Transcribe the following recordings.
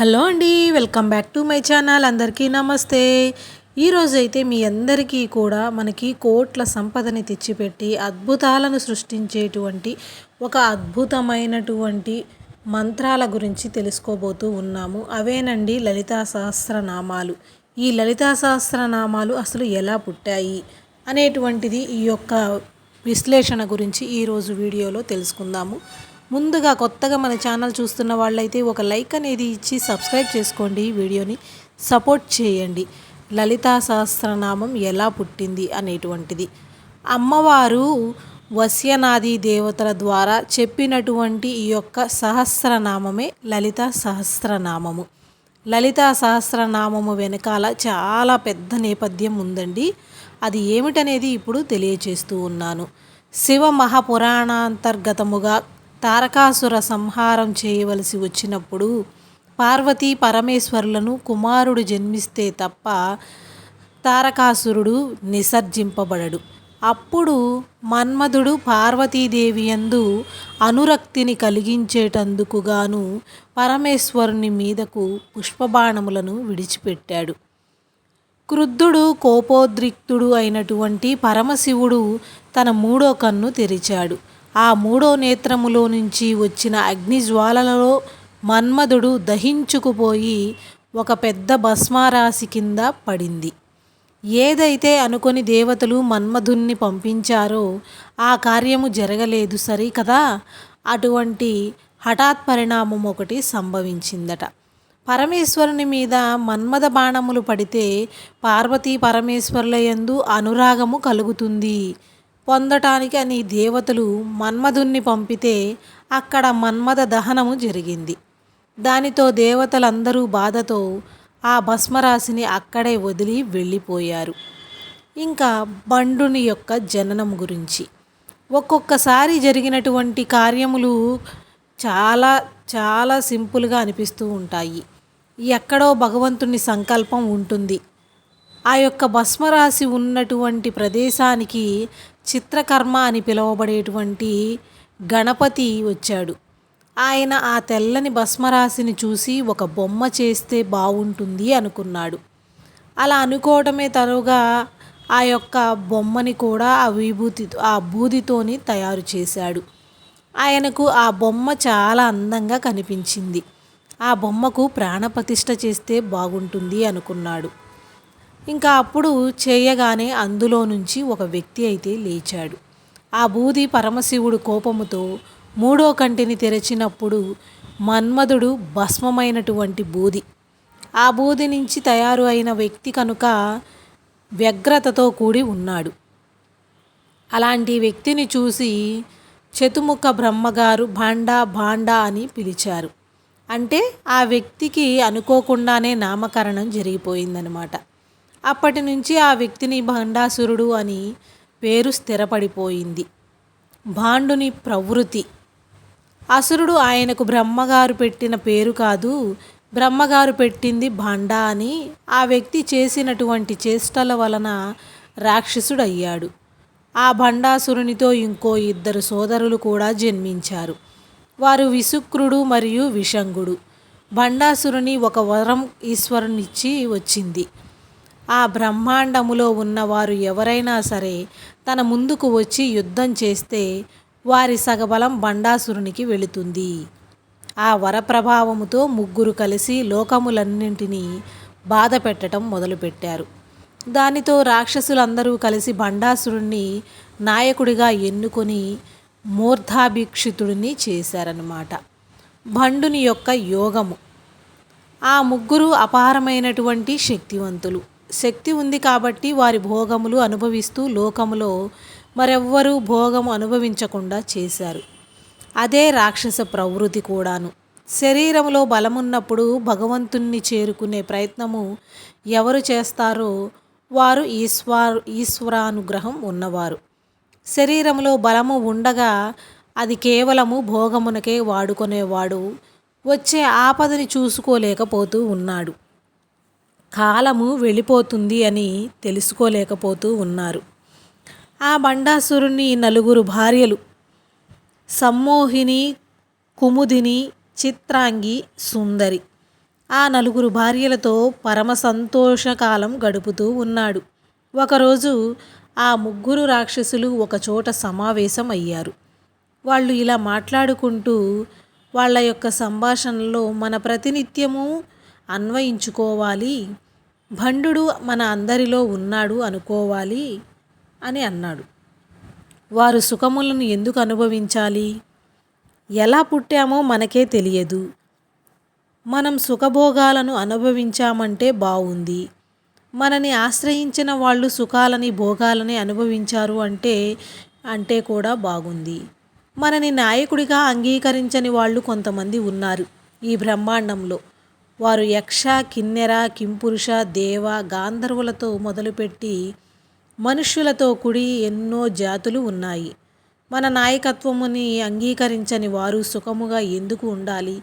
Hello అండి welcome back to my channel. అందరికీ నమస్తే. ఈరోజు అయితే మీ అందరికీ కూడా మనకి కోట్ల సంపదని తెచ్చిపెట్టి అద్భుతాలను సృష్టించేటువంటి ఒక అద్భుతమైనటువంటి మంత్రాల గురించి తెలుసుకోబోతూ ఉన్నాము. అవేనండి లలితా సహస్రనామాలు. ఈ లలితా సహస్రనామాలు అసలు ఎలా పుట్టాయి అనేటువంటిది ఈ యొక్క విశ్లేషణ గురించి ఈరోజు వీడియోలో తెలుసుకుందాము. ముందుగా కొత్తగా మన ఛానల్ చూస్తున్న వాళ్ళైతే ఒక లైక్ అనేది ఇచ్చి సబ్స్క్రైబ్ చేసుకోండి ఈ వీడియోని. సపోర్ట్ చేయండి. లలితా సహస్రనామం ఎలా పుట్టింది అనేటువంటిది. అమ్మవారు వస్యనాది దేవతల ద్వారా చెప్పినటువంటి ఈ యొక్క సహస్రనామమే లలితా సహస్రనామము. లలితా సహస్రనామము వెనకాల చాలా పెద్ద నేపథ్యం ఉందండి. అది ఏమిటనేది ఇప్పుడు తెలియచేస్తూ ఉన్నాను. శివ మహాపురాణాంతర్గతముగా తారకాసుర సంహారం చేయవలసి వచ్చినప్పుడు పార్వతీ పరమేశ్వరులను కుమారుడు జన్మిస్తే తప్ప తారకాసురుడు నిసర్జింపబడడు. అప్పుడు మన్మధుడు పార్వతీదేవి యందు అనురక్తిని కలిగించేటందుకుగాను పరమేశ్వరుని మీదకు పుష్పబాణములను విడిచిపెట్టాడు. క్రుద్ధుడు కోపోద్రిక్తుడు అయినటువంటి పరమశివుడు తన మూడో కన్ను తెరిచాడు. ఆ మూడో నేత్రములో నుంచి వచ్చిన అగ్నిజ్వాలలలో మన్మధుడు దహించుకుపోయి ఒక పెద్ద భస్మారాశి కింద పడింది. ఏదైతే అనుకొని దేవతలు మన్మధుణ్ణి పంపించారో ఆ కార్యము జరగలేదు. సరి కదా? అటువంటి హఠాత్ పరిణామం ఒకటి సంభవించిందట. పరమేశ్వరుని మీద మన్మథ బాణములు పడితే పార్వతీ పరమేశ్వరుల యందు అనురాగము కలుగుతుంది. పొందటానికి అని దేవతలు మన్మధుణ్ణి పంపితే అక్కడ మన్మథ దహనము జరిగింది. దానితో దేవతలందరూ బాధతో ఆ భస్మరాశిని అక్కడే వదిలి వెళ్ళిపోయారు. ఇంకా బండుని యొక్క జననం గురించి. ఒక్కొక్కసారి జరిగినటువంటి కార్యములు చాలా చాలా సింపుల్గా అనిపిస్తూ ఉంటాయి. ఎక్కడో భగవంతుని సంకల్పం ఉంటుంది. ఆ యొక్క భస్మరాశి ఉన్నటువంటి ప్రదేశానికి చిత్రకర్మ అని పిలువబడేటువంటి గణపతి వచ్చాడు. ఆయన ఆ తెల్లని భస్మరాశిని చూసి ఒక బొమ్మ చేస్తే బాగుంటుంది అనుకున్నాడు. అలా అనుకోవడమే తరుగా ఆ యొక్క బొమ్మని కూడా ఆ విభూతి ఆ బూదితోని తయారు చేశాడు. ఆయనకు ఆ బొమ్మ చాలా అందంగా కనిపించింది. ఆ బొమ్మకు ప్రాణప్రతిష్ఠ చేస్తే బాగుంటుంది అనుకున్నాడు. ఇంకా అప్పుడు చేయగానే అందులో నుంచి ఒక వ్యక్తి అయితే లేచాడు. ఆ బూది పరమశివుడు కోపముతో మూడో కంటిని తెరచినప్పుడు మన్మధుడు భస్మమైనటువంటి బూది. ఆ బూది నుంచి తయారు అయిన వ్యక్తి కనుక వ్యగ్రతతో కూడి ఉన్నాడు. అలాంటి వ్యక్తిని చూసి చతుముఖ బ్రహ్మగారు భాండా భాండా అని పిలిచారు. అంటే ఆ వ్యక్తికి అనుకోకుండానే నామకరణం జరిగిపోయిందనమాట. అప్పటి నుంచి ఆ వ్యక్తిని భండాసురుడు అని పేరు స్థిరపడిపోయింది. భాండుని ప్రవృత్తి. అసురుడు ఆయనకు బ్రహ్మగారు పెట్టిన పేరు కాదు బ్రహ్మగారు పెట్టింది భాండ అని ఆ వ్యక్తి చేసినటువంటి చేష్టల వలన రాక్షసుడయ్యాడు. ఆ భండాసురునితో ఇంకో ఇద్దరు సోదరులు కూడా జన్మించారు. వారు విశుక్రుడు మరియు విషంగుడు. భండాసురుని ఒక వరం ఈశ్వరునిచ్చి వచ్చింది. ఆ బ్రహ్మాండములో ఉన్నవారు ఎవరైనా సరే తన ముందుకు వచ్చి యుద్ధం చేస్తే వారి సగబలం బండాసురునికి వెళుతుంది. ఆ వరప్రభావముతో ముగ్గురు కలిసి లోకములన్నింటినీ బాధ పెట్టడం మొదలుపెట్టారు. దానితో రాక్షసులందరూ కలిసి బండాసురుణ్ణి నాయకుడిగా ఎన్నుకొని మూర్ధాభిక్షితుడిని చేశారన్నమాట. భండుని యొక్క యోగము. ఆ ముగ్గురు అపారమైనటువంటి శక్తివంతులు. శక్తి ఉంది కాబట్టి వారి భోగములు అనుభవిస్తూ లోకములో మరెవ్వరూ భోగము అనుభవించకుండా చేశారు. అదే రాక్షస ప్రవృత్తి కూడాను. శరీరంలో బలమున్నప్పుడు భగవంతుణ్ణి చేరుకునే ప్రయత్నము ఎవరు చేస్తారో వారు ఈశ్వర్ ఈశ్వరానుగ్రహం ఉన్నవారు. శరీరంలో బలము ఉండగా అది కేవలము భోగమునకే వాడుకునేవాడు వచ్చే ఆపదని చూసుకోలేకపోతూ ఉన్నాడు. కాలము వెళ్ళిపోతుంది అని తెలుసుకోలేకపోతూ ఉన్నారు. ఆ బండాసురుని నలుగురు భార్యలు సమ్మోహిని కుముదిని చిత్రాంగి సుందరి. ఆ నలుగురు భార్యలతో పరమ సంతోషకాలం గడుపుతూ ఉన్నాడు. ఒకరోజు ఆ ముగ్గురు రాక్షసులు ఒకచోట సమావేశం అయ్యారు. వాళ్ళు ఇలా మాట్లాడుకుంటూ వాళ్ళ యొక్క సంభాషణలో మన ప్రతినిత్యము అన్వయించుకోవాలి. భండు మన అందరిలో ఉన్నాడు అనుకోవాలి అని అన్నాడు. వారు సుఖములను ఎందుకు అనుభవించాలి? ఎలా పుట్టామో మనకే తెలియదు. మనం సుఖభోగాలను అనుభవించామంటే బాగుంది మనని ఆశ్రయించిన వాళ్ళు సుఖాలని భోగాలని అనుభవించారు అంటే అంటే కూడా బాగుంది. మనని నాయకుడిగా అంగీకరించని వాళ్ళు కొంతమంది ఉన్నారు ఈ బ్రహ్మాండంలో. వారు యక్ష కిన్నెర కింపురుష దేవ గాంధర్వులతో మొదలుపెట్టి మనుష్యులతో కూడి ఎన్నో జాతులు ఉన్నాయి. మన నాయకత్వముని అంగీకరించని వారు సుఖముగా ఎందుకు ఉండాలి?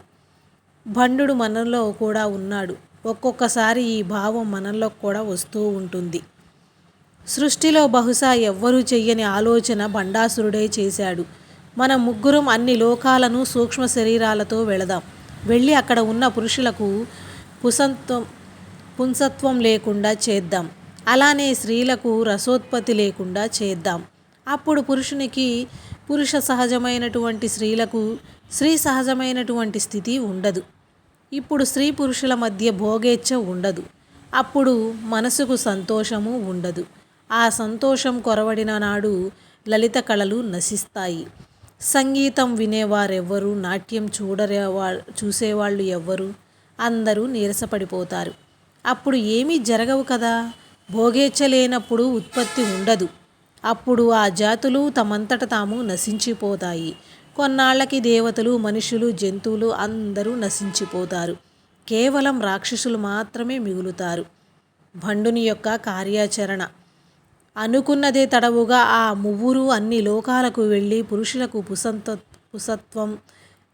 భండు మనలో కూడా ఉన్నాడు. ఒక్కొక్కసారి ఈ భావం మనలో కూడా వస్తూ ఉంటుంది. సృష్టిలో బహుశా ఎవ్వరూ చెయ్యని ఆలోచన బండాసురుడే చేశాడు. మన ముగ్గురం అన్ని లోకాలను సూక్ష్మ శరీరాలతో వెళదాం. వెళ్ళి అక్కడ ఉన్న పురుషులకు పుసత్వం పుంసత్వం లేకుండా చేద్దాం. అలానే స్త్రీలకు రసోత్పత్తి లేకుండా చేద్దాం. అప్పుడు పురుషునికి పురుష సహజమైనటువంటి స్త్రీలకు స్త్రీ సహజమైనటువంటి స్థితి ఉండదు. ఇప్పుడు స్త్రీ పురుషుల మధ్య భోగేచ్ఛ ఉండదు. అప్పుడు మనసుకు సంతోషము ఉండదు. ఆ సంతోషం కొరవడిన నాడు లలిత కళలు నశిస్తాయి. సంగీతం వినేవారెవ్వరు నాట్యం చూడరే చూసేవాళ్ళు ఎవ్వరు. అందరూ నీరసపడిపోతారు. అప్పుడు ఏమీ జరగవు కదా? భోగేచ్చలేనప్పుడు ఉత్పత్తి ఉండదు. అప్పుడు ఆ జాతులు తమంతట తాము నశించిపోతాయి. కొన్నాళ్ళకి దేవతలు మనుషులు జంతువులు అందరూ నశించిపోతారు. కేవలం రాక్షసులు మాత్రమే మిగులుతారు. భండుని యొక్క కార్యాచరణ. అనుకున్నదే తడవుగా ఆ మువ్వురు అన్ని లోకాలకు వెళ్ళి పురుషులకు పుసంత పుసత్వం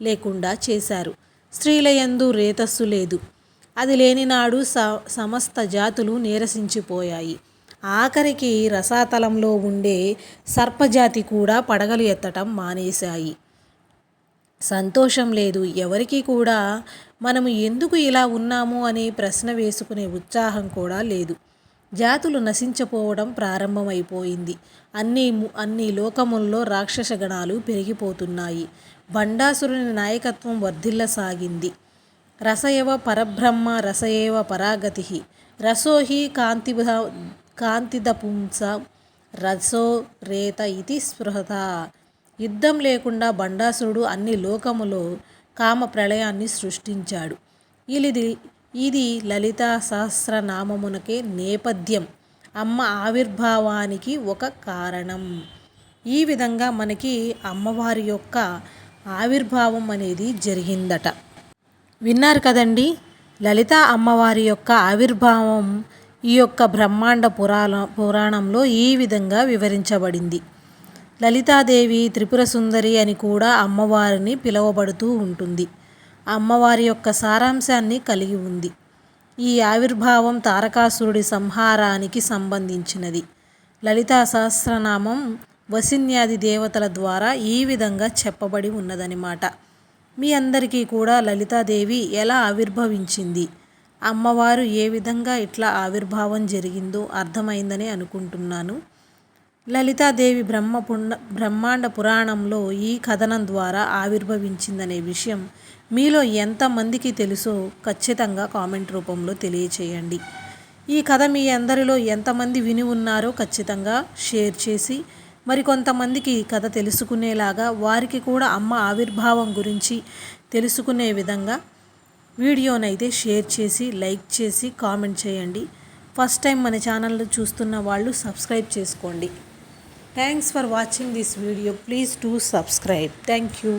లేకుండా చేశారు. స్త్రీలయందు రేతస్సు లేదు. అది లేనినాడు స సమస్త జాతులు నీరసించిపోయాయి. ఆఖరికి రసాతలంలో ఉండే సర్పజాతి కూడా పడగలు ఎత్తటం మానేశాయి. సంతోషం లేదు. ఎవరికి కూడా మనము ఎందుకు ఇలా ఉన్నాము అనే ప్రశ్న వేసుకునే ఉత్సాహం కూడా లేదు. జాతులు నశించపోవడం ప్రారంభమైపోయింది. అన్ని అన్ని లోకముల్లో రాక్షస గణాలు పెరిగిపోతున్నాయి. బండాసురుని నాయకత్వం వర్ధిల్లసాగింది. రసయవ పరబ్రహ్మ రసయేవ పరాగతి. రసోహి కాంతి కాంతిదపుంస రసో రేత ఇది స్పృహత. యుద్ధం లేకుండా బండాసురుడు అన్ని లోకములో కామ ప్రళయాన్ని సృష్టించాడు. ఇది ఇది లలితా సహస్రనామమునకే నేపథ్యం. అమ్మ ఆవిర్భావానికి ఒక కారణం. ఈ విధంగా మనకి అమ్మవారి యొక్క ఆవిర్భావం అనేది జరిగిందట. విన్నారు కదండి? లలిత అమ్మవారి యొక్క ఆవిర్భావం ఈ యొక్క బ్రహ్మాండ పురాణ పురాణంలో ఈ విధంగా వివరించబడింది. లలితాదేవి త్రిపుర సుందరి అని కూడా అమ్మవారిని పిలువబడుతూ ఉంటుంది. అమ్మవారి యొక్క సారాంశాన్ని కలిగి ఉంది. ఈ ఆవిర్భావం తారకాసురుడి సంహారానికి సంబంధించినది. లలితా సహస్రనామం వసిన్యాది దేవతల ద్వారా ఈ విధంగా చెప్పబడి ఉన్నదనమాట. మీ అందరికీ కూడా లలితాదేవి ఎలా ఆవిర్భవించింది? అమ్మవారు ఏ విధంగా ఇట్లా ఆవిర్భావం జరిగిందో అర్థమైందని అనుకుంటున్నాను. లలితాదేవి బ్రహ్మ పుండ బ్రహ్మాండ పురాణంలో ఈ కథనం ద్వారా ఆవిర్భవించిందనే విషయం మీలో ఎంతమందికి తెలుసో ఖచ్చితంగా కామెంట్ రూపంలో తెలియచేయండి. ఈ కథ మీ అందరిలో ఎంతమంది విని ఉన్నారో ఖచ్చితంగా షేర్ చేసి మరికొంతమందికి కథ తెలుసుకునేలాగా వారికి కూడా అమ్మ ఆవిర్భావం గురించి తెలుసుకునే విధంగా వీడియోనైతే షేర్ చేసి లైక్ చేసి కామెంట్ చేయండి. ఫస్ట్ టైం మన ఛానల్ చూస్తున్న వాళ్ళు సబ్స్క్రైబ్ చేసుకోండి. Thanks for watching this video. Please to subscribe. Thank you.